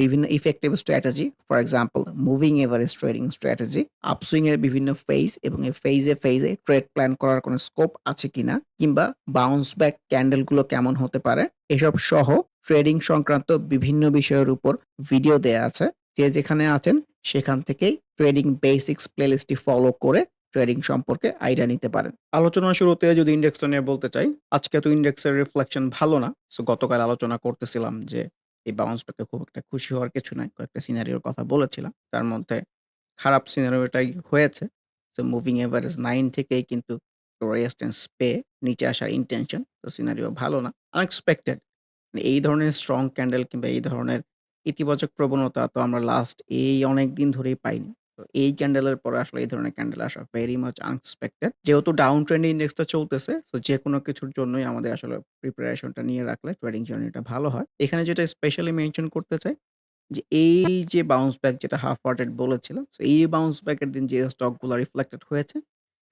বিভিন্ন effective strategy, for example moving average trading strategy, upswing এর বিভিন্ন ফেজ এবং এই ফেজে, ফেজে ট্রেড প্ল্যান করার কোনো স্কোপ আছে কিনা কিংবা বাউন্স ব্যাক ক্যান্ডেলগুলো কেমন হতে পারে, এসব সহ ট্রেডিং সংক্রান্ত বিভিন্ন বিষয়ের উপর ভিডিও দেয়া আছে। যে যেখানে আছেন সেখান থেকেই ট্রেডিং বেসিক্স প্লেলিস্টটি ফলো করে ট্রেডিং সম্পর্কে আইডিয়া নিতে পারেন। আলোচনার শুরুতে যদি ইন্ডেক্সটা নিয়ে বলতে চাই, আজকে তো ইন্ডেক্সের রিফ্লেকশন ভালো না। সো গতকাল আলোচনা করতেছিলাম যে এই বাউন্স ব্যাকে খুব একটা খুশি হওয়ার কিছু নাই। কয়েকটা সিনারিওর কথা বলেছিলাম। তার মধ্যে খারাপ সিনারিওটাই হয়েছে। সো মুভিং এভারেজ নাইন থেকেই কিন্তু রেজিস্ট্যান্স পেয়ে নিচে আসার ইনটেনশন। তো সিনারিও ভালো না। আনএক্সপেক্টেড এই ধরনের স্ট্রং ক্যান্ডেল কিংবা এই ধরনের ইতিবাচক প্রবণতা তো আমরা লাস্ট এই অনেকদিন ধরেই পাইনি। তো এই ক্যান্ডেলের পরে আসলে এই ধরনের ক্যান্ডেল আসা ভেরি মাচ আনএক্সপেক্টেড। যেহেতু ডাউন ট্রেন্ড ইন্ডেক্সটা চলতেছে, সো যেকোনো কিছুর জন্যই আমাদের আসলে প্রিপারেশনটা নিয়ে রাখলে ট্রেডিং জার্নিটা ভালো হয়। এখানে যেটা স্পেশালি মেনশন করতে চাই যে এই যে বাউন্স ব্যাক যেটা হাফ হার্টেড বলেছিলাম, এই বাউন্স ব্যাকের দিন যে স্টকগুলা রিফ্লেক্টেড হয়েছে,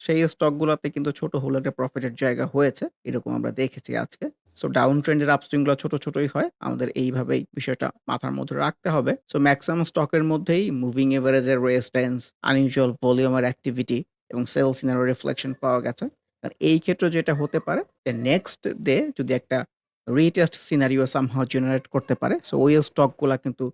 সেই স্টকগুলাতে কিন্তু ছোট একটা প্রফিটের জায়গা হয়েছে। এরকম আমরা দেখেছি আজকে। সো ডাউন ট্রেন্ডের আপসুইংগুলা ছোট, ছোটই হয়। আমাদের এইভাবেই বিষয়টা মাথার মধ্যে রাখতে হবে। সো ম্যাক্সিমাম স্টকের মধ্যেই মুভিং এভারেজের রেজিস্ট্যান্স, আনইউজুয়াল ভলিউম এর অ্যাক্টিভিটি এবং সেল সিনারিও রিফ্লেকশন পাওয়া গেছে। আর এই ক্ষেত্রে যেটা হতে পারে যে নেক্সট ডে যদি একটা রিটেস্ট সিনারিও সামহাউ জেনারেট করতে পারে, সো ওই স্টকগুলো কিন্তু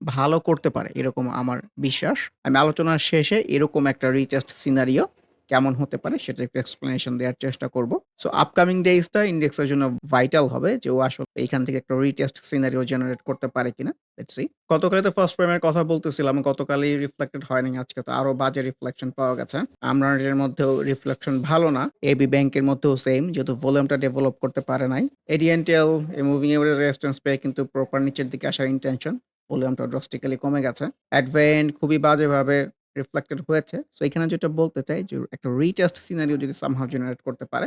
ভালো করতে পারে। এরকম আমার বিশ্বাস। আমি আলোচনার শেষে এরকম একটা রিটেস্ট সিনারিও কেমন হতে পারে সেটা একটু এক্সপ্লেনেশন দেওয়ার চেষ্টা করব। সো আপকামিং ডেজটা ইন্ডেক্সের জন্য ভাইটাল হবে যে ও আসলে এইখান থেকে একটা রিটেস্ট সিনারিও জেনারেট করতে পারে কিনা। Let's see. গতকালই তো ফার্স্ট প্রাইম এর কথা বলতেছিলাম। গতকালই রিফ্লেক্টেড হয়নি। আজকে তো আরও বাজে রিফ্লেকশন পাওয়া গেছে। আমরানের এর মধ্যেও রিফ্লেকশন ভালো না। এবি ব্যাংকের মধ্যেও সেম যেহেতু ভলিউমটা ডেভেলপ করতে পারে নাই। এডিএনটেল মুভিং এভারেজ রেজিস্ট্যান্স পেয়ে কিন্তু প্রপার নিচের দিকে আসার ইনটেনশন। ভলিউমটা ড্রাস্টিক্যালি কমে গেছে। অ্যাডভেন্ট খুবই বাজেভাবে রিফ্লেক্টেড হয়েছে। সো এখানে যেটা বলতে চাই যে একটা রিটেস্ট সিনারিও যদি সামহাউ জেনারেট করতে পারে,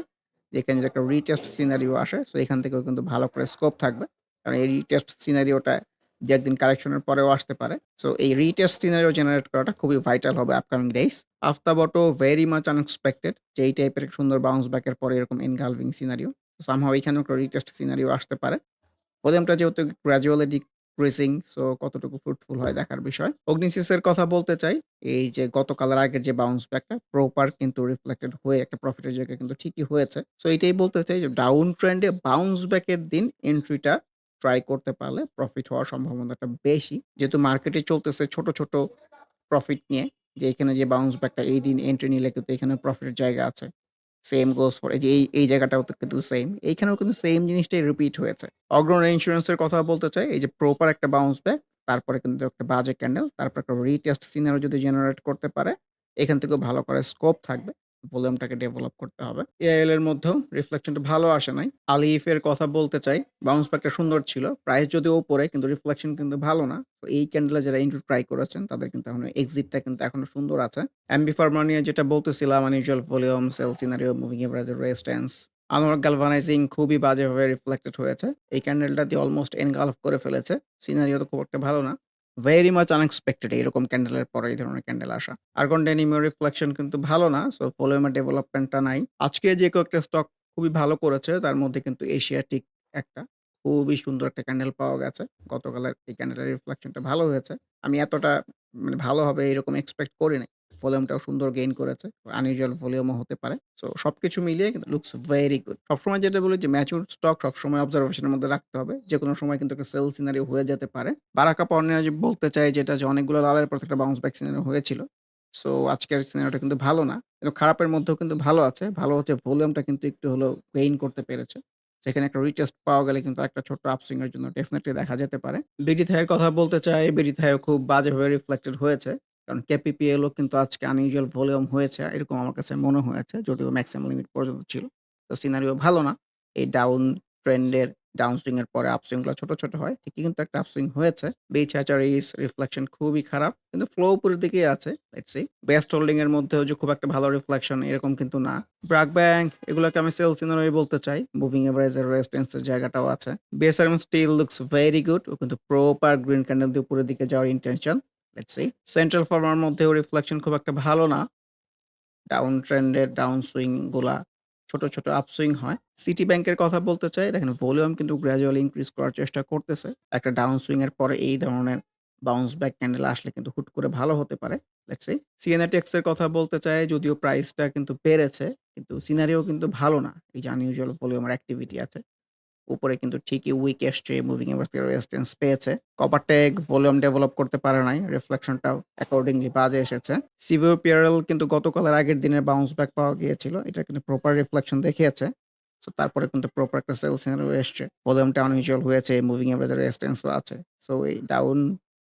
যেখানে যদি একটা রিটেস্ট সিনারিও আসে, সো এখান থেকেও কিন্তু ভালো করে স্কোপ থাকবে। কারণ এই রিটেস্ট সিনারিওটা ২-১ দিন কারেকশনের পরেও আসতে পারে। সো এই রিটেস্ট সিনারিও জেনারেট করাটা খুবই ভাইটাল হবে আপকামিং ডেইজ। আফতাবটো ভেরি মাচ আনএক্সপেক্টেড যে এই টাইপের সুন্দর বাউন্স ব্যাক এর পরে এরকম এনগালভিং সিনারিও। সামহাউ এখানেও একটা রিটেস্ট সিনারিও আসতে পারে। ভলিউমটা যেহেতু গ্র্যাজুয়ালি ডিক্রিজিং সো কতটুকু ফ্রুটফুল হয় দেখার বিষয়। অগ্নিসিস এর কথা বলতে চাই। এই যে গতকালের আগের যে বাউন্স ব্যাকটা প্রপার কিন্তু রিফ্লেক্টেড হয়ে একটা প্রফিটের জায়গায় কিন্তু ঠিকই হয়েছে। সো এটাই বলতে চাই যে ডাউন ট্রেন্ডে বাউন্স ব্যাকের দিন এন্ট্রিটা ট্রাই করতে পারলে প্রফিট হওয়ার সম্ভাবনাটা বেশি। যেহেতু মার্কেটে চলতেছে ছোট, ছোট প্রফিট নিয়ে যে এখানে যে বাউন্স ব্যাকটা এই দিন এন্ট্রি নিলে কিন্তু এখানে প্রফিটের জায়গা আছে। সেম গোস ফর এই যে এই, এই জায়গাটাও তো কিন্তু সেম। এইখানেও কিন্তু সেম জিনিসটাই রিপিট হয়েছে। অগ্রণ ইন্স্যুরেন্সের কথা বলতে চাই। এই যে প্রপার একটা বাউন্স ব্যাক তারপরে কিন্তু একটা বাজে ক্যান্ডেল তারপর একটা রিটেস্ট সিনারও যদি জেনারেট করতে পারে, এখান থেকেও ভালো করে স্কোপ থাকবে। ভলিউমটাকে ডেভেলপ করতে হবে। এআইএল এর মধ্যেও রিফ্লেকশনটা ভালো আসে নাই। আলিফ এর কথা বলতে চাই। বাউন্স ব্যাকটা সুন্দর ছিল। প্রাইস যদিও উপরে কিন্তু রিফ্লেকশন কিন্তু ভালো না। তো এই ক্যান্ডেলে যারা এন্ট্রি ট্রাই করেছেন তাদের কিন্তু এখনও এক্সিটটা কিন্তু এখনও সুন্দর আছে। এমবি ফার্মা নিয়ে যেটা বলতেছিলাম unusual volume, sell scenario, moving average resistance. Anwar galvanizing খুবই বাজেভাবে রিফ্লেক্টেড হয়েছে। এই ক্যান্ডেলটা দিয়ে অলমোস্ট এনগালফ করে ফেলেছে। সিনারিও তো খুব একটা ভালো না। ভেরি মাচ আনএক্সপেক্টেড এরকম ক্যান্ডেলের পরে এই ধরনের ক্যান্ডেল আসা। আর্গন ডেনিমিও রিফ্লেকশন কিন্তু ভালো না। সো ভলিউমের ডেভেলপমেন্টটা নাই। আজকে যে কয়েকটা স্টক খুবই ভালো করেছে, তার মধ্যে কিন্তু এশিয়াটিক একটা খুবই সুন্দর একটা ক্যান্ডেল পাওয়া গেছে। গতকালের এই ক্যান্ডেলের রিফ্লেকশনটা ভালো হয়েছে। আমি এতটা মানে ভালো হবে এরকম এক্সপেক্ট করি নাই। ভলিউমটাও সুন্দর গেইন করেছে। আনইউজুয়াল ভলিউমও হতে পারে। সো সবকিছু মিলিয়ে কিন্তু লুকস ভেরি গুড। সবসময় যেটা বলি যে ম্যাচুর স্টক সবসময় অবজারভেশনের মধ্যে রাখতে হবে। যেকোনো সময় কিন্তু একটা সেল সিনারিও হয়ে যেতে পারে। বারাকা পণ্যে যে বলতে চাই যেটা যে অনেকগুলো লালের পর একটা বাউন্স ব্যাক সিনারিও হয়েছিল। সো আজকের সিনারিওটা কিন্তু ভালো না। কিন্তু খারাপের মধ্যেও কিন্তু ভালো আছে। ভালো হচ্ছে ভলিউমটা কিন্তু একটু হলেও গেইন করতে পেরেছে। সেখানে একটা রিটেস্ট পাওয়া গেলে কিন্তু একটা ছোট্ট আপসুইং এর জন্য ডেফিনিটলি দেখা যেতে পারে। বিডি থাইয়ের কথা বলতে চাই, বিডি থাইও খুব বাজেভাবে রিফ্লেক্টেড হয়েছে। কারণ কেপিপিএল ও কিন্তু আজকে আনইউজুয়াল ভলিউম হয়েছে। এরকম আমার কাছে মনে হয়েছে। যদিও ম্যাক্সিমাম লিমিট পর্যন্ত ছিল। তো সিনারিও ভালো না। এই ডাউন ট্রেন্ড এর ডাউন এর পরে আপসুইংগুলা ছোট, ছোট হয়। ঠিকই কিন্তু একটা আপসুইং হয়েছে। বিএইচএচআরইস রিফ্লেকশন খুবই খারাপ। কিন্তু ফ্লো উপরের দিকেই আছে। Let's C. বেস্ট হোল্ডিং এর মধ্যেও যে খুব একটা ভালো রিফ্লেকশন এরকম কিন্তু না। ব্র্যাক ব্যাংক এগুলোকে আমি সেল সিনারিও বলতে চাই। মুভিং এভারেজ এর রেজিস্ট্যান্স এর জায়গাটাও আছে। BSRM steel looks very good. ও কিন্তু প্রপার গ্রিন ক্যান্ডেল দিয়ে উপরের দিকে যাওয়ার ইনটেনশন। Let's see. সেন্ট্রাল ফার্মার মধ্যেও রিফ্লেকশন খুব একটা ভালো না। ডাউন ট্রেন্ড এর ডাউন সুইংগুলা ছোট, ছোট আপসুইং হয়। সিটি ব্যাংকের কথা বলতে চাই। দেখেন ভলিউম কিন্তু গ্র্যাজুয়ালি ইনক্রিজ করার চেষ্টা করতেছে। একটা ডাউন সুইং এর পরে এই ধরনের বাউন্স ব্যাক ক্যান্ডেল আসলে কিন্তু হুট করে ভালো হতে পারে। Let's C. সিএনএটিএক্স এর কথা বলতে চাই যদিও প্রাইসটা কিন্তু বেড়েছে। কিন্তু সিনারিও কিন্তু ভালো না। এই যে আনইউজুয়াল ভলিউম এর অ্যাক্টিভিটি আছে। উপরে কিন্তু ঠিকই উইক এসছে। মুভিং রেজিস্ট্যান্স পেয়েছে। কপারটেক ভলিউম ডেভেলপ করতে পারে নাই। রিফ্লেকশনটাও অ্যাকর্ডিংলি বাজে এসেছে। সিভিও পিআরএল কিন্তু গতকালের আগের দিনের বাউন্স ব্যাক পাওয়া গিয়েছিল। এটা কিন্তু প্রপার রিফ্লেকশন দেখিয়েছে। সো তারপরে কিন্তু প্রপার একটা সেল সিনারিও এসছে। ভলিউমটা আনইউজুয়াল হয়েছে। মুভিং এভারেজ এর রেজিস্ট্যান্স ও আছে। সো এই ডাউন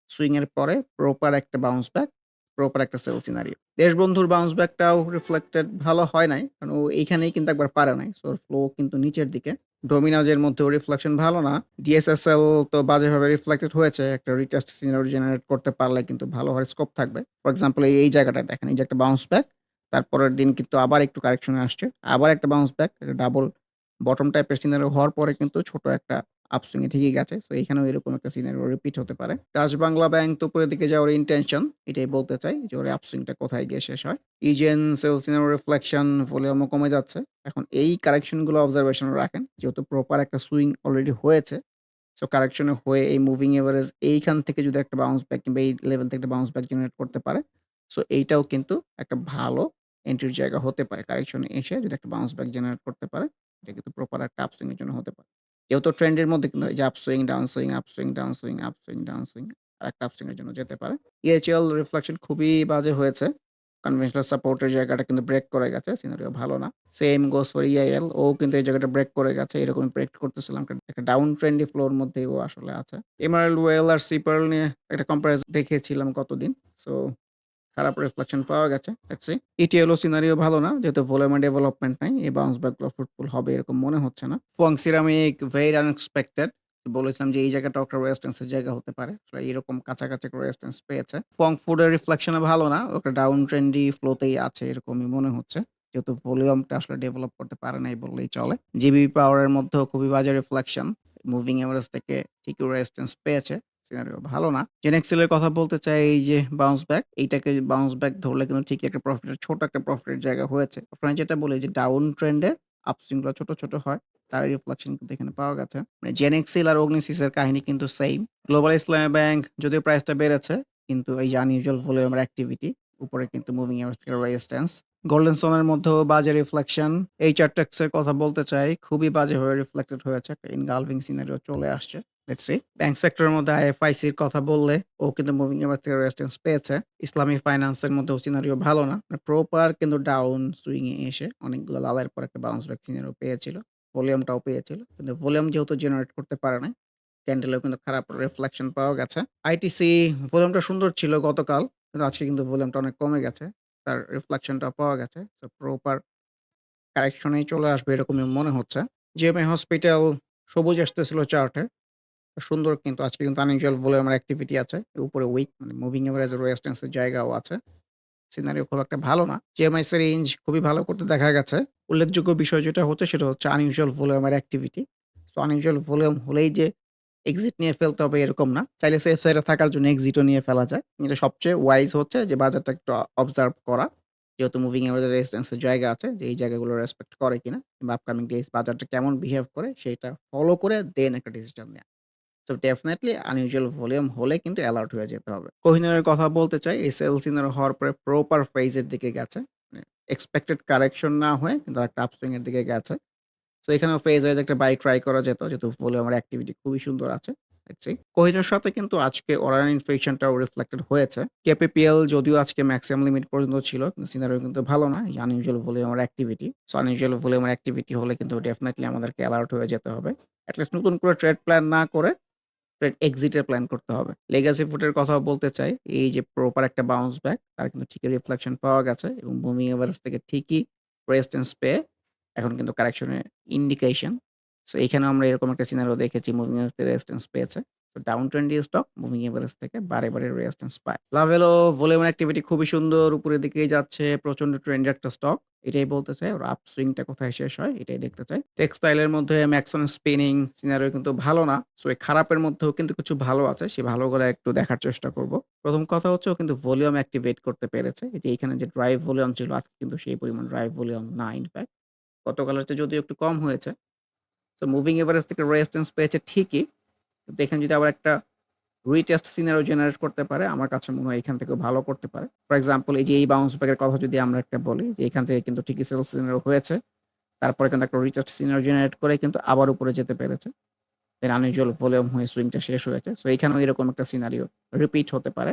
সুইং এর পরে প্রপার একটা বাউন্স ব্যাক, প্রপার একটা সেল সিনারিও। দেশবন্ধুর বাউন্স ব্যাকটাও রিফ্লেক্টেড ভালো হয় নাই। কারণ ও এইখানেই কিন্তু একবার পারে নাই। সো ফ্লো কিন্তু নিচের দিকে। ডোমিনোজ মধ্যে মধ্যেও রিফ্লেকশন ভালো না। ডিএসএসএল তো বাজেভাবে রিফ্লেক্টেড হয়েছে। একটা রিটেস্ট সিনারি জেনারেট করতে পারলে কিন্তু ভালো হওয়ার স্কোপ থাকবে। ফর এক্সাম্পল এই, জায়গাটায় দেখেন এই যে একটা বাউন্স ব্যাক। তারপরের দিন কিন্তু আবার একটু কারেকশনে আসছে। আবার একটা বাউন্স ব্যাক। ডাবল বটম টাইপের সিনারি হওয়ার পরে কিন্তু ছোট একটা আপসুইং এ ঠিকই গেছে। সো এখানেও এরকম একটা সিনারিও রিপিট হতে পারে। ডাচ বাংলা ব্যাংক তো উপরের দিকে যাওয়ার ইন্টেনশন এটাই বলতে চাই যে ওর আপসুইংটা কোথায় গিয়ে শেষ হয়। ইজেন সেল সিনারিও রিফ্লেকশন ভলিউমও কমে যাচ্ছে। এখন এই কারেকশনগুলো অবজারভেশন রাখেন। যেহেতু প্রপার একটা সুইং অলরেডি হয়েছে। সো কারেকশন হয়ে এই মুভিং এভারেজ এইখান থেকে যদি একটা বাউন্স ব্যাক কিংবা এই লেভেল থেকে একটা বাউন্স ব্যাক জেনারেট করতে পারে। সো এইটাও কিন্তু একটা ভালো এন্ট্রির জায়গা হতে পারে। কারেকশন এসে যদি একটা বাউন্স ব্যাক জেনারেট করতে পারে। এটা কিন্তু প্রপার একটা আপসুইং এর জন্য হতে পারে। যেহেতু ট্রেন্ড এর মধ্যে কিন্তু যে upswing, down swing, upswing, down swing, upswing, down swing আরেকটা আপসুইং এর জন্য যেতে পারে। ইএইচএল রিফ্লেকশন খুবই বাজে হয়েছে। কনভেনশনাল সাপোর্ট এর জায়গাটা কিন্তু ব্রেক করে গেছে। সিনারিও ভালো না। সেম গোস ফর ইআইএল ও কিন্তু এই জায়গাটা ব্রেক করে গেছে। এরকম প্রেডিক্ট করতেছিলাম। একটা ডাউন ট্রেন্ডি ফ্লোর মধ্যেই ও আসলে আছে। এমারাল্ড ওয়েল আর সিপার্ল নিয়ে একটা কম্পারিজন দেখিয়েছিলাম কতদিন সো খারাপ রিফ্লেকশন পাওয়া গেছে। সি। ইটিএল ও সিনারিও ভালো না। যেহেতু ভলিউমের ডেভেলপমেন্ট নাই। এই বাউন্স ব্যাকগুলো ফ্রুটফুল হবে এরকম মনে হচ্ছে না। Fuwang ceramic very unexpected. বলেছিলাম যে এই জায়গাটাও একটা এর জায়গা হতে পারে। এরকম কাছাকাছি একটা রেজিস্ট্যান্স পেয়েছে। ফুয়াং ফুড এর রিফ্লেকশন ভালো না। ও একটা ডাউন ট্রেন্ডি ফ্লো তেই আছে এরকমই মনে হচ্ছে। যেহেতু ভলিউমটা আসলে ডেভেলপ করতে পারে নাই বললেই চলে। জিবিপি পাওয়ার এর মধ্যেও খুবই বাজে রিফ্লেকশন। মুভিং এভারেজ থেকে ঠিকই রেজিস্ট্যান্স পেয়েছে। সিনারিও ভালো না। জেনেক্সেল এর কথা বলতে চাই এই যে বাউন্স ব্যাক। এইটাকে বাউন্স ব্যাক ধরলে কিন্তু ঠিকই একটা প্রফিটের ছোট একটা প্রফিটের জায়গা হয়েছে। আপনারা যেটা বলি যে ডাউন ট্রেন্ড এর আপসুইংগুলো ছোট, ছোট হয়। তার রিফ্লেকশন কিন্তু এখানে পাওয়া গেছে। মানে জেনেক্সিল আর অগ্নিসিস এর কাহিনী কিন্তু সেইম। গ্লোবাল ইসলামী ব্যাংক যদিও প্রাইসটা বেড়েছে। কিন্তু এই আনইউজুয়াল ভলিউম এর অ্যাক্টিভিটি উপরে কিন্তু মুভিং এভারেজ থেকে রেজিস্ট্যান্স। গোল্ডেন সোন এর মধ্যেও বাজে রিফ্লেকশন। এইচআরটেক্স এর কথা বলতে চাই। খুবই বাজেভাবে রিফ্লেক্টেড হয়েছে। একটা ইনগালভিং সিনারিও চলে আসছে। Let's see. ব্যাংক সেক্টরের মধ্যে আইএফআইসির কথা বললে, ও কিন্তু মুভিং এভারেজ থেকে রেজিস্ট্যান্স পেয়েছে। ইসলামী ফাইন্যান্স এর মধ্যেও সিনারিও ভালো না। মানে প্রপার কিন্তু ডাউন সুইং এ এসে অনেকগুলো লালের পর একটা বাউন্স ব্যাক সিনারিও পেয়েছিল। ভলিউমটাও পেয়েছিল। কিন্তু ভলিউম যেহেতু জেনারেট করতে পারে নাই। ক্যান্ডেলেও কিন্তু খারাপ রিফ্লেকশন পাওয়া গেছে। আইটিসি ভলিউমটা সুন্দর ছিল গতকাল। কিন্তু আজকে কিন্তু ভলিউমটা অনেক কমে গেছে। তার রিফ্লেকশনটাও পাওয়া গেছে। সো প্রপার কারেকশন এই চলে আসবে এরকমই মনে হচ্ছে। জিএমএ হসপিটাল সবুজ আসতেছিল চার্টে। সুন্দর কিন্তু আজকে কিন্তু আনইউজুয়াল ভলিউম এর অ্যাক্টিভিটি আছে। উপরে উইক মানে মুভিং এভারেজ রেজিস্ট্যান্স এর জায়গাও আছে। সিনারিও খুব একটা ভালো না। জিএমআইসি রেঞ্জ খুবই ভালো করতে দেখা গেছে। উল্লেখযোগ্য বিষয় যেটা হচ্ছে, সেটা হচ্ছে আনইউজুয়াল ভলিউম এর অ্যাক্টিভিটি। সো আনইউজুয়াল ভলিউম হলেই যে এক্সিট নিয়ে ফেলতে হবে এরকম না। চাইলে সেফ সাইড থাকার জন্য এক্সিটও নিয়ে ফেলা যায়। কিন্তু সবচেয়ে ওয়াইজ হচ্ছে যে বাজারটা একটু অবজার্ভ করা। যেহেতু মুভিং এভারেজ রেজিস্ট্যান্স এর জায়গা আছে, যে এই জায়গাগুলো রেসপেক্ট করে কিনা, কিংবা আপকামিং ডেজ বাজারটা কেমন বিহেভ করে, সেটা ফলো করে দেন একটা ডিসিশন নেয়া। সো ডেফিনিটলি আনইউজুয়াল ভলিউম হলে কিন্তু অ্যালার্ট হয়ে যেতে হবে। কোহিনূরের কথা বলতে চাই, এই সেল সিনারিও হওয়ার পরে প্রপার ফেজের দিকে গেছে। এক্সপেক্টেড কারেকশন না হয়ে কিন্তু একটা আপসুইং এর দিকে গেছে। সো এখানেও ফেজ ওয়াইজ একটা বাই ট্রাই করা যেত, যেহেতু ভলিউমের অ্যাক্টিভিটি খুবই সুন্দর আছে। কোহিনূর সাথে কিন্তু আজকে ওরান ইনফ্লেশনটাও রিফ্লেক্টেড হয়েছে। কেপিপিএল যদিও আজকে ম্যাক্সিমাম লিমিট পর্যন্ত ছিল, কিন্তু সিনারিও কিন্তু ভালো না। আনইউজুয়াল ভলিউমের অ্যাক্টিভিটি। সো আনইউজুয়াল ভলিউমের অ্যাক্টিভিটি হলে কিন্তু ডেফিনিটলি আমাদেরকে অ্যালার্ট হয়ে যেতে হবে। এট লিস্ট নতুন করে ট্রেড প্ল্যান না করে ট্রেড এক্সিট এর প্ল্যান করতে হবে। লেগাসি ফুটের কথা বলতে চাই। এই যে প্রপার একটা বাউন্স ব্যাক তার কিন্তু ঠিকই রিফ্লেকশন পাওয়া গেছে এবং মুভিং এভারেজ থেকে ঠিকই রেস্টেন্স পেয়ে এখন কিন্তু কারেকশনের ইন্ডিকেশন। সো এখানেও আমরা এরকম একটা সিনারিও দেখেছি মুভিং রেস্টেন্স পেয়েছে। Down trendy stock moving average থেকে বারে, বারে রেজিস্ট্যান্স পায়। লাভেলো ভলিউমের অ্যাক্টিভিটি খুবই সুন্দর উপরের দিকেই যাচ্ছে। প্রচণ্ড ট্রেন্ডি একটা স্টক। এটাই বলতে চাই ওর আপসুইংটা কোথায় শেষ হয় এটাই দেখতে চাই। টেক্সটাইলের মধ্যে ম্যাক্সন স্পিনিং সিনারিও কিন্তু ভালো না। সো এই খারাপের মধ্যেও কিন্তু কিছু ভালো আছে। সেই ভালোগুলো একটু দেখার চেষ্টা করব। প্রথম কথা হচ্ছে ও কিন্তু ভলিউম অ্যাক্টিভেট করতে পেরেছে। যে এখানে যে ড্রাইভ ভলিউম ছিল আজকে কিন্তু সেই পরিমাণ ড্রাইভ ভলিউম না ইনফ্যাক্ট। গতকালের চেয়ে যদিও একটু কম হয়েছে। তো মুভিং এভারেজ থেকে রেজিস্ট্যান্স পেয়েছে ঠিকই। কিন্তু এখানে যদি আবার একটা রিটেস্ট সিনারিও জেনারেট করতে পারে, আমার কাছে মনে হয় এখান থেকে ভালো করতে পারে। ফর এক্সাম্পল এই যে এই বাউন্স ব্যাক এর কথা যদি আমরা একটা বলি, যে এখান থেকে কিন্তু ঠিকই সেল সিনারিও হয়েছে। তারপরে কিন্তু একটা রিটেস্ট সিনারিও জেনারেট করে কিন্তু আবার উপরে যেতে পেরেছে। দেন আনইউজুয়াল ভলিউম হয়ে সুইংটা শেষ হয়েছে। সো এখানেও এরকম একটা সিনারিও রিপিট হতে পারে।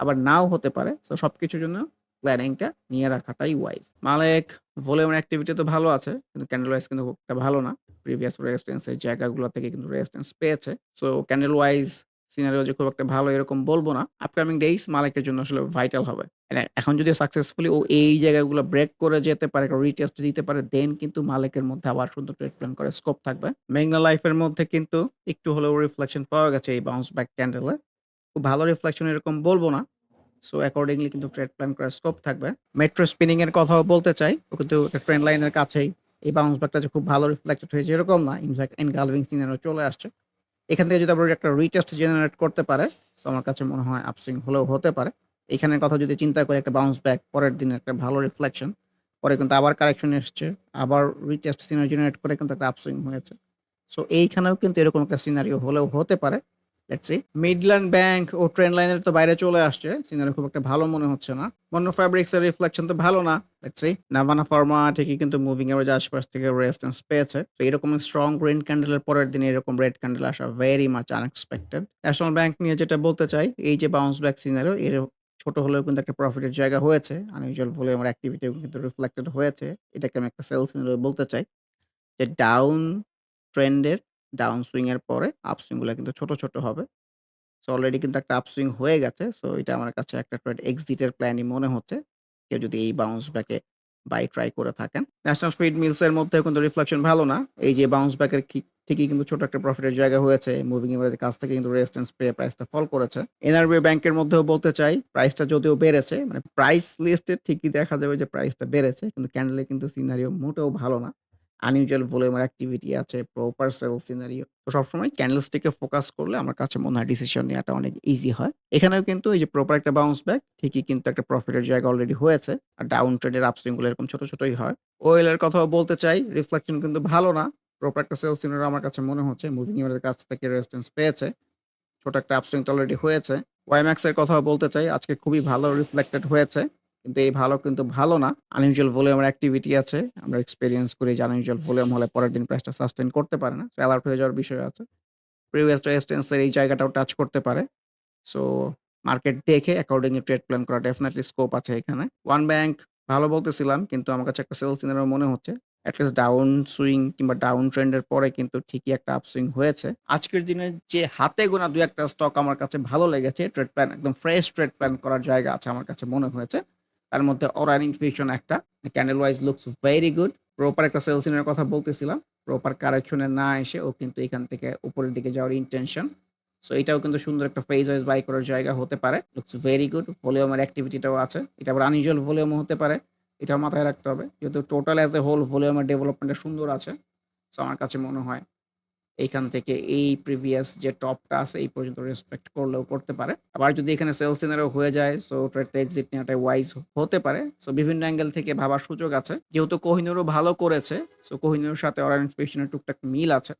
আবার নাও হতে পারে। সো সবকিছুর জন্য প্ল্যানিংটা নিয়ে রাখাটাই ওয়াইজ। মালেক ভলিউমের অ্যাক্টিভিটি তো ভালো আছে। কিন্তু ক্যান্ডেল ওয়াইজ কিন্তু খুব একটা ভালো না। প্রিভিয়াস রেজিস্ট্যান্স এর জায়গাগুলো থেকে কিন্তু রেজিস্ট্যান্স পেয়েছে। সো ক্যান্ডেল ওয়াইজ সিনারিও যে খুব একটা ভালো এরকম বলব না। আপকামিং ডেইস মালিকের জন্য আসলে ভাইটাল হবে। এখন যদি সাকসেসফুলি ও এই জায়গাগুলো ব্রেক করে যেতে পারে, রিটেস্ট দিতে পারে দেন কিন্তু মালেকের মধ্যে আবার সুন্দর ট্রেড প্ল্যান করার স্কোপ থাকবে। মেঘনা লাইফ এর মধ্যে কিন্তু একটু হলেও রিফ্লেকশন পাওয়া গেছে এই বাউন্স ব্যাক ক্যান্ডেল। খুব ভালো রিফ্লেকশন এরকম বলব না। সো অ্যাকর্ডিংলি কিন্তু ট্রেড প্ল্যান করার স্কোপ থাকবে। মেট্রো স্পিনিং এর কথাও বলতে চাই। ও কিন্তু ট্রেন্ড লাইনের কাছেই। এই বাউন্স ব্যাকটা যে খুব ভালো রিফ্লেক্টেড হয়েছে এরকম না। ইনফ্যাক্ট এনগালভিং সিনারিও চলে আসছে। এখান থেকে যদি আবার একটা রিটেস্ট জেনারেট করতে পারে, তো আমার কাছে মনে হয় আপসুইং হলেও হতে পারে। এখানের কথা যদি চিন্তা করি, একটা বাউন্স ব্যাক পরের দিন একটা ভালো রিফ্লেকশন। পরে কিন্তু আবার কারেকশন এসছে। আবার রিটেস্ট সিনারিও জেনারেট করে কিন্তু একটা আপসুইং হয়েছে। সো এইখানেও কিন্তু এরকম একটা সিনারিও হলেও হতে পারে। Let's see. মিডল্যান্ড ব্যাংক ও ট্রেন্ড লাইনের তো বাইরে চলে আসছে। সিনারিও খুব একটা ভালো মনে হচ্ছে না। মনো ফ্যাব্রিক্স এর রিফ্লেকশন তো ভালো না। Let's C. নাভানা ফার্মা ঠিকই কিন্তু মুভিং এভারেজ আশপাশ থেকে রেজিস্ট্যান্স পেয়েছে। তো এরকম স্ট্রং গ্রিন ক্যান্ডেল এর পরের দিনে এরকম রেড ক্যান্ডেল আসা very much unexpected. National bank নিয়ে যেটা বলতে চাই, এই যে বাউন্স ব্যাক সিনারিও এর ছোট হলেও কিন্তু একটা প্রফিটের জায়গা হয়েছে। আনইউজুয়াল ভলিউমের অ্যাক্টিভিটিও কিন্তু রিফ্লেক্টেড হয়েছে। এটাকে আমি একটা সেল সিনারিও বলতে চাই। যে ডাউন ট্রেন্ড এর ডাউন সুইং এর পরে আপসুইংগুলা কিন্তু ছোট, ছোট হবে। সো অলরেডি কিন্তু একটা আপসুইং হয়ে গেছে। সো এটা আমার কাছে একটা ট্রেড এক্সিট এর প্ল্যানই মনে হচ্ছে। কেউ যদি এই বাউন্স ব্যাক বাই ট্রাই করে থাকেন। ন্যাশনাল ফিড মিলস এর মধ্যেও কিন্তু রিফ্লেকশন ভালো না। এই যে বাউন্স ব্যাক এর কি ঠিকই কিন্তু ছোট একটা প্রফিটের জায়গা হয়েছে। মুভিং এভারেজের কাছ থেকে কিন্তু রেজিস্ট্যান্স পেয়ে প্রাইসটা ফল করেছে। এনআরবি ব্যাংকের মধ্যেও বলতে চাই প্রাইসটা যদিও বেড়েছে মানে প্রাইস লিস্টে ঠিকই দেখা যাবে যে প্রাইসটা বেড়েছে। কিন্তু ক্যান্ডেলে কিন্তু সিনারিও মোটেও ভালো না। আনইউজুয়াল ভলিউমের অ্যাক্টিভিটি আছে, প্রপার সেল সিনারিও। তো সবসময় ক্যান্ডেলস্টিকে ফোকাস করলে আমার কাছে মনে হয় ডিসিশন নেওয়াটা অনেক ইজি হয়। এখানেও কিন্তু এই যে প্রপার একটা বাউন্স ব্যাক ঠিকই কিন্তু একটা প্রফিটের জায়গা অলরেডি হয়েছে। আর ডাউন ট্রেন্ড এর আপসুইংগুলো এরকম ছোট, ছোটই হয়। ওয়েল এর কথাও বলতে চাই রিফ্লেকশন কিন্তু ভালো না। প্রপার একটা সেল সিনারিও আমার কাছে মনে হচ্ছে মুভিং এভারেজের কাছ থেকে রেজিস্ট্যান্স পেয়েছে। ছোট একটা আপসুইং তো অলরেডি হয়েছে। ওয়াইম্যাক্স এর কথাও বলতে চাই আজকে খুবই ভালো রিফ্লেক্টেড হয়েছে। কিন্তু এই ভালো কিন্তু ভালো না। আনইউজুয়াল ভলিউমের অ্যাক্টিভিটি আছে। আমরা এক্সপেরিয়েন্স করি যে আনইউজুয়াল ভলিউম হলে পরের দিন প্রাইসটা সাস্টেইন করতে পারে না। অ্যালার্ট হয়ে যাওয়ার বিষয় আছে। প্রিভিয়াস রেজিস্ট্যান্স এর এই জায়গাটাও টাচ করতে পারে। সো মার্কেট দেখে অ্যাকর্ডিংলি ট্রেড প্ল্যান করা ডেফিনিটলি স্কোপ আছে এখানে। ওয়ান ব্যাংক ভালো বলতেছিলাম, কিন্তু আমার কাছে একটা সেল সিনারিও মনে হচ্ছে। এট লিস্ট ডাউন সুইং কিংবা ডাউন ট্রেন্ড এর পরে কিন্তু ঠিকই একটা আপসুইং হয়েছে। আজকের দিনে যে হাতে গোনা দু একটা স্টক আমার কাছে ভালো লেগেছে। ট্রেড প্ল্যান একদম ফ্রেশ ট্রেড প্ল্যান করার জায়গা আছে আমার কাছে মনে হয়েছে। তার মধ্যে ওরান ইনফিউশন একটা। Candle wise looks very good. Proper একটা সেল সিনারিওর কথা বলতেছিলাম। প্রপার কারেকশন না এসে ও কিন্তু এখান থেকে উপরের দিকে যাওয়ার ইনটেনশন। সো এটাও কিন্তু সুন্দর একটা ফেজ ওয়াইজ বাই করার জায়গা হতে পারে। Looks very good. ভলিউমের অ্যাক্টিভিটিটাও আছে। এটা আবার আনইউজুয়াল ভলিউমও হতে পারে। এটাও মাথায় রাখতে হবে। যেহেতু টোটাল অ্যাজ এ হোল ভলিউমের ডেভেলপমেন্টটা সুন্দর আছে। সো আমার কাছে মনে হয় এইখান থেকে এই প্রিভিয়াস যে টপটা আছে, এই পর্যন্ত রেসপেক্ট করলেও করতে পারে। আবার যদি এখানে সেল সিনারিও হয়ে যায় সো ট্রেডটা এক্সিট নেওয়াটা ওয়াইজ হতে পারে। সো বিভিন্ন অ্যাঙ্গেল থেকে ভাবার সুযোগ আছে। যেহেতু কোহিনুরও ভালো করেছে সো কোহিনুরের সাথে ওরান ইনফিউশন এর টুকটাক মিল আছে।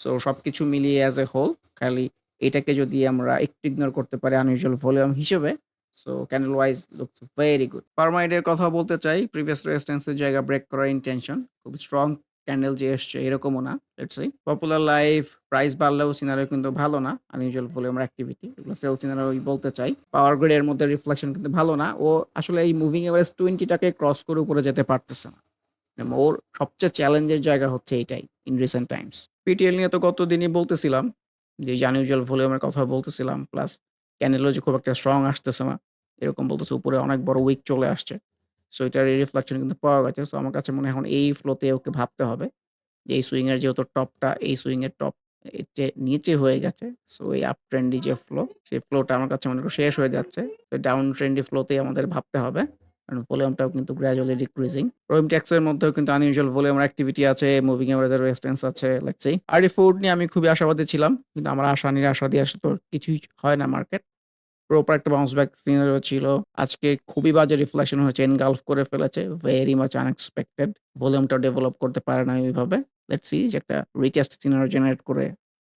সো সবকিছু মিলিয়ে অ্যাজ এ হোল খালি এটাকে যদি আমরা একটু ইগনোর করতে পারি আনইউজুয়াল ভলিউম হিসেবে so candle wise looks very good পারমাইডের কথা বলতে চাই প্রিভিয়াস রেজিস্ট্যান্সের জায়গা ব্রেক করার ইন্টেনশন খুব স্ট্রং ক্যান্ডেল যে এসছে, এরকমও না let's see popular life price বাড়লেও সিনারিও কিন্তু ভালো না আনইউজুয়াল ভলিউম অ্যাক্টিভিটি এগুলো সেল সিনারিও বলতে চাই। পাওয়ার গ্রেডের মধ্যে রিফ্লেকশন কিন্তু ভালো না, ও আসলে এই মুভিং এভারেজ টোয়েন্টিটাকে ক্রস করে উপরে যেতে পারতেছে না। মানে ওর সবচেয়ে চ্যালেঞ্জের জায়গা হচ্ছে এটাই ইন রিসেন্ট টাইমস পিটিএল নিয়ে তো গতদিনই বলতেছিলাম, যে আনইউজুয়াল ভলিউমের কথা বলতেছিলাম প্লাস ক্যান্ডেলও যে খুব একটা স্ট্রং আসতেছে না, এরকম বলতেছে, উপরে অনেক বড় উইক চলে আসছে। সো এটার রিফ্লেকশন কিন্তু পাওয়া গেছে। সো আমার কাছে মনে হয় এখন এই ফ্লোতে ওকে ভাবতে হবে যে, এই সুইং এর যেহেতু টপটা, এই সুইং এর টপ যে নিচে হয়ে গেছে। সো এই আপ ট্রেন্ডি যে ফ্লো সেই ফ্লোটা আমার কাছে মনে হয় শেষ হয়ে যাচ্ছে। তো ডাউন ট্রেন্ডি ফ্লোতেই আমাদের ভাবতে হবে। কারণ ভলিউমটাও কিন্তু গ্র্যাজুয়ালি ডিক্রিজিং রোহিম ট্যাক্সের মধ্যেও কিন্তু আনইউজুয়াল ভলিউম অ্যাক্টিভিটি আছে মুভিং এভারেজের রেজিস্ট্যান্স আছে লেটস সি আরডি ফুড নিয়ে আমি খুবই আশাবাদী ছিলাম। কিন্তু আমার আশা, নিরাশা দিয়ে আসলে তো কিছুই হয় না মার্কেট প্রপার একটা বাউন্স ব্যাক সিনারিও ছিল। আজকে খুবই বাজে রিফ্লেকশন হয়েছে এনগালফ করে ফেলেছে ভেরি মাচ আনএক্সপেক্টেড ভলিউমটা ডেভেলপ করতে পারে না ওইভাবে। লেটস সি যে একটা রিটেস্ট সিনারিও জেনারেট করে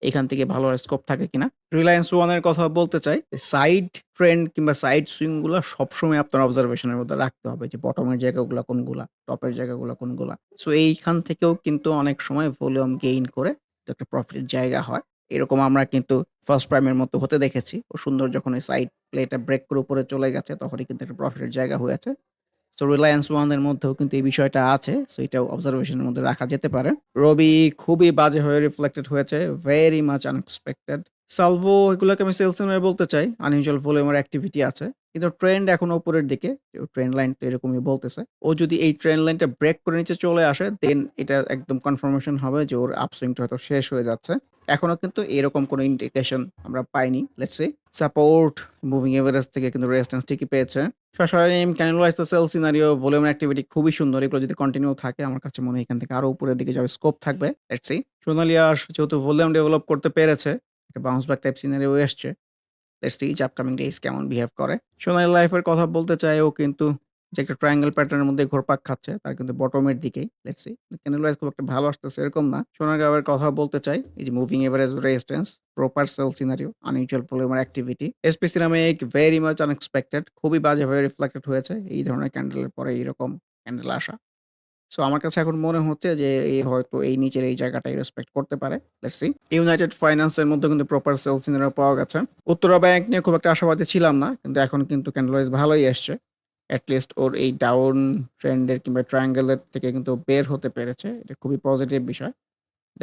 এখান থেকে ভালো স্কোপ থাকে কিনা। রিলায়েন্স ওয়ানের কথা বলতে চাই সাইড ট্রেন্ড কিংবা সাইড সুইংগুলো সবসময় আপনার অবজারভেশনের মধ্যে রাখতে হবে যে বটমের জায়গাগুলো কোনগুলা টপের জায়গাগুলো কোনগুলা। সো এইখান থেকেও কিন্তু অনেক সময় ভলিউম গেইন করে একটা প্রফিটের জায়গা হয়। এরকম আমরা কিন্তু ফার্স্ট প্রাইমের মতো হতে দেখেছি। ও সুন্দর যখন এই সাইড প্লেটা ব্রেক করে উপরে চলে গেছে, তখনই কিন্তু একটা প্রফিটের জায়গা হয়েছে। সো রিলায়েন্স ওয়ানের মধ্যেও কিন্তু এই বিষয়টা আছে সো এটাও অবজারভেশনের মধ্যে রাখা যেতে পারে। রবি খুবই বাজে হয়ে রিফ্লেক্টেড হয়েছে ভেরি মাচ আনএক্সপেক্টেড সালভো এগুলোকে আমি সেলস বলতে চাই আনইউজুয়াল ভলিউমের অ্যাক্টিভিটি আছে। কিন্তু ট্রেন্ড এখন ওপরের দিকে ট্রেন্ড লাইন তো এরকমই বলতেছে। ও যদি এই ট্রেন্ড লাইনটা ব্রেক করে নিচে চলে আসে দেন এটা একদম কনফার্মেশন হবে যে ওর আপসুইংটা হয়তো শেষ হয়ে যাচ্ছে। এখনও কিন্তু এরকম কোনো ইন্ডিকেশন আমরা পাইনি। Let's see support moving average থেকে কিন্তু রেজিস্ট্যান্স ঠিকই পেয়েছে। সরাসরি ক্যানেল তো সেল সিনারিও ভলিউম অ্যাক্টিভিটি খুবই সুন্দর, এগুলো যদি কন্টিনিউ থাকে, আমার কাছে মনে হয় এখান থেকে আরও উপরের দিকে যাওয়ার স্কোপ থাকবে। লেটস সি সোনালিয়াস যেহেতু ভলিউম ডেভেলপ করতে পেরেছে একটা বাউন্স ব্যাক টাইপ সিনারিও এসছে। লেটস সি আপকামিং ডেজ কেমন বিহেভ করে। সোনালি লাইফের কথা বলতে চাই ও কিন্তু যে একটা ট্রায়াঙ্গেল প্যাটার্নের মধ্যে ঘোরপাক খাচ্ছে, তার কিন্তু বটমের দিকেই। লেটস ক্যানেল ওয়াইজ খুব একটা ভালো আসতেছে, এরকম না। সোনাগাঁওয়ের কথা বলতে চাই, এই যে moving average resistance proper sell scenario unusual ভলিউমের অ্যাক্টিভিটি এসপি এক ভেরি মাচ আনএক্সপেক্টেড খুবই বাজেভাবে রিফ্লেক্টেড হয়েছে, এই ধরনের ক্যান্ডেলের পরে এইরকম ক্যান্ডেল আসা। সো আমার কাছে এখন মনে হচ্ছে যে এই হয়তো এই নিচের এই জায়গাটাই রেসপেক্ট করতে পারে। লেটস সি ইউনাইটেড ফাইন্যান্সের মধ্যে কিন্তু প্রপার সেল সিনারিও পাওয়া গেছে। উত্তরা ব্যাংক নিয়ে খুব একটা আশাবাদী ছিলাম না, কিন্তু এখন কিন্তু ক্যান্ডেলওয়াইজ ভালোই এসছে। অ্যাটলিস্ট ওর এই ডাউন ট্রেন্ডের কিংবা ট্রায়াঙ্গেলের থেকে কিন্তু বের হতে পেরেছে। এটা খুবই পজিটিভ বিষয়।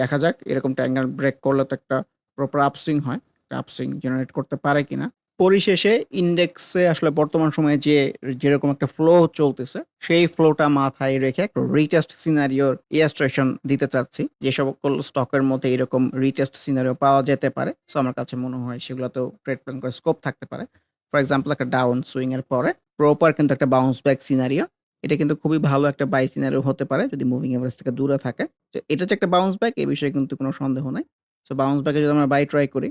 দেখা যাক, এরকম ট্রায়াঙ্গেল ব্রেক করলে তো একটা প্রপার আপসুইং হয়। আপসুইং জেনারেট করতে পারে কিনা। পরিশেষে ইন্ডেক্সে আসলে বর্তমান সময়ে যে, যেরকম একটা ফ্লো চলতেছে, সেই ফ্লোটা মাথায় রেখে একটা রিটেস্ট সিনারিওর ইলাস্ট্রেশন দিতে চাচ্ছি। যে সকল স্টকের মধ্যে এরকম রিটেস্ট সিনারিও পাওয়া যেতে পারে। সো আমার কাছে মনে হয় সেগুলোতেও ট্রেড প্ল্যান করে স্কোপ থাকতে পারে। ফর এক্সাম্পল একটা ডাউন সুইং এর পরে প্রপার কিন্তু একটা বাউন্স ব্যাক সিনারিও এটা কিন্তু খুবই ভালো একটা বাই সিনারিও হতে পারে যদি মুভিং এভারেজ থেকে দূরে থাকে। তো এটা যে একটা বাউন্স ব্যাক এই বিষয়ে কিন্তু কোনো সন্দেহ নাই। সো বাউন্স ব্যাকে যদি আমরা বাই ট্রাই করি,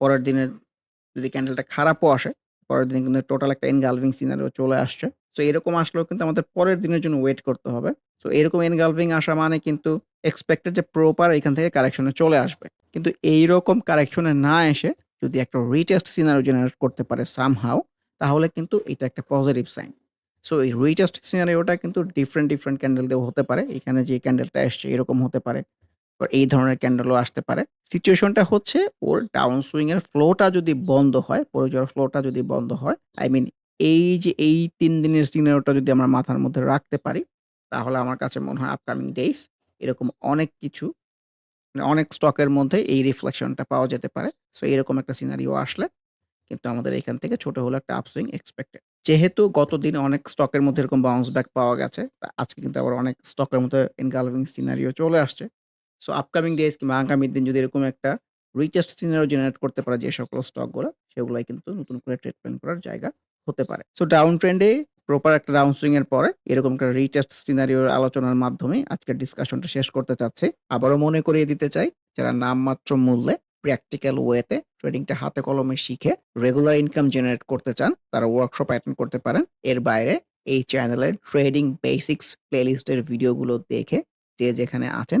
পরের দিনের যদি ক্যান্ডেলটা খারাপও আসে, পরের দিন কিন্তু টোটাল একটা এনগালভিং সিনারিও চলে আসছে। সো এরকম আসলেও কিন্তু আমাদের পরের দিনের জন্য ওয়েট করতে হবে। সো এরকম এনগালভিং আসা মানে কিন্তু এক্সপেক্টেড যে প্রপার এখান থেকে কারেকশনে চলে আসবে। কিন্তু এইরকম কারেকশনে না এসে যদি একটা রিটেস্ট সিনারিও জেনারেট করতে পারে সামহাও তাহলে কিন্তু এটা একটা পজিটিভ সাইন সো এই রিটেস্ট সিনারিওটা কিন্তু ডিফারেন্ট ডিফারেন্ট ক্যান্ডেল দিয়েও হতে পারে। এখানে যে ক্যান্ডেলটা এসছে, এরকম হতে পারে। এই ধরনের ক্যান্ডেলও আসতে পারে। সিচুয়েশনটা হচ্ছে ওর ডাউন সুইং এর ফ্লোটা যদি বন্ধ হয় পরে যাওয়ার ফ্লোটা যদি বন্ধ হয় আই মিন এই যে এই তিন দিনের সিনারিওটা যদি আমরা মাথার মধ্যে রাখতে পারি, তাহলে আমার কাছে মনে হয় আপকামিং ডেইস এরকম অনেক কিছু মানে অনেক স্টকের মধ্যে এই রিফ্লেকশনটা পাওয়া যেতে পারে। সো এরকম একটা সিনারিও আসলে কিন্তু আমাদের এখান থেকে ছোট হলো একটা আপসুইং এক্সপেক্টেড যেহেতু গতদিন অনেক স্টকের মধ্যে এরকম বাউন্স ব্যাক পাওয়া গেছে আজকে কিন্তু আবার অনেক স্টকের মধ্যে এনগালভিং সিনারিও চলে আসছে। সো আপকামিং ডেজ কিংবা আগামী দিন যদি এরকম একটা রিচেস্ট সিনারিও জেনারেট করতে পারে যে সকল স্টকগুলো সেগুলাই কিন্তু নতুন করে ট্রেড প্ল্যান করার জায়গা হতে পারে। সো ডাউন ট্রেন্ডে প্রপার একটা ডাউন এর পরে এরকম একটা রিটেস্ট সিনারিওর আলোচনার মাধ্যমে আজকের ডিসকাশনটা শেষ করতে চাচ্ছি। আবারও মনে করিয়ে দিতে চাই, যারা নামমাত্র মূল্যে প্র্যাকটিক্যাল ওয়েতে ট্রেডিংটা হাতে কলমে শিখে রেগুলার ইনকাম জেনারেট করতে চান, তারা ওয়ার্কশপ অ্যাটেন্ড করতে পারেন। এর বাইরে এই চ্যানেলের ট্রেডিং বেসিক্স প্লেলিস্টের ভিডিওগুলো দেখে যে যেখানে আছেন